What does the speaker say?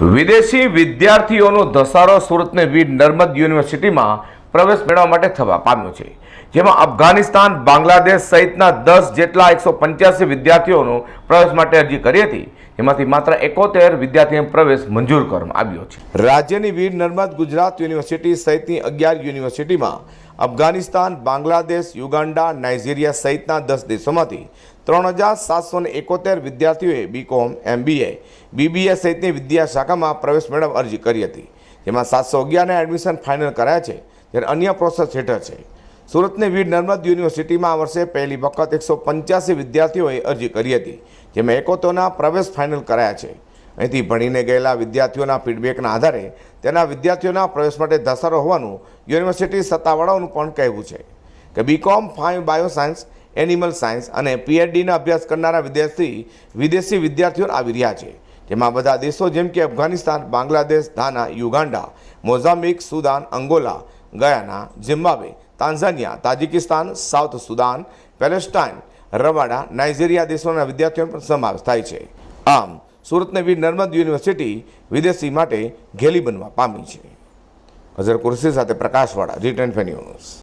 વિદેશી વિદ્યાર્થીઓનો ધસારો સુરતની વીર નર્મદ યુનિવર્સિટીમાં પ્રવેશ મેળવવા માટે થવા પામ્યો છે. જેમાં અફઘાનિસ્તાન, બાંગ્લાદેશ સહિતના દસ જેટલા એકસો પંચ્યાસી વિદ્યાર્થીઓનો પ્રવેશ માટે અરજી કરી હતી. જેમાંથી માત્ર એકોતેર વિદ્યાર્થીઓને પ્રવેશ મંજૂર કરવામાં આવ્યો છે. રાજ્યની વીર નર્મદ ગુજરાત યુનિવર્સિટી સહિતની અગિયાર યુનિવર્સિટીમાં અફઘાનિસ્તાન, બાંગ્લાદેશ યુગાન્ડા નાઇજીરિયા સહિતના દસ દેશોમાંથી ત્રણ હજાર સાતસો એકોતેર વિદ્યાર્થીઓએ બીકોમ એમબીએ બીબીએ સહિતની વિદ્યા શાખામાં પ્રવેશ મેળવવા અરજી કરી હતી. જેમાં સાતસો અગિયારને એડમિશન ફાઇનલ કરાયા છે. જ્યારે અન્ય પ્રોસેસ હેઠળ છે. સુરતની વીર નર્મદ યુનિવર્સિટીમાં આ વર્ષે પહેલી વખત એકસો પંચ્યાસી વિદ્યાર્થીઓએ અરજી કરી હતી, જેમાં એકોતોના પ્રવેશ ફાઇનલ કરાયા છે. અહીંથી ભણીને ગયેલા વિદ્યાર્થીઓના ફીડબેકના આધારે તેના વિદ્યાર્થીઓના પ્રવેશ માટે ધસારો હોવાનું યુનિવર્સિટી સત્તાવાળાઓનું પણ કહેવું છે કે BCom five bioscience animal science અને પીએચડીના અભ્યાસ કરનારા વિદ્યાર્થી વિદેશી વિદ્યાર્થીઓ આવી રહ્યા છે, જેમાં બધા દેશો જેમ કે Afghanistan, Bangladesh Ghana Uganda Mozambique, Sudan, Angola Guyana Zimbabwe Tanzania Tajikistan, South Sudan, Palestine, Rwanda, Nigeria દેશોના વિદ્યાર્થીઓનો પણ સમાવેશ થાય છે. આમ, સુરતને વીર નર્મદ યુનિવર્સિટી વિદેશી માટે ઘેલી બનવા પામી છે. અઝર કુરશી સાથે પ્રકાશવાળા જી ટેન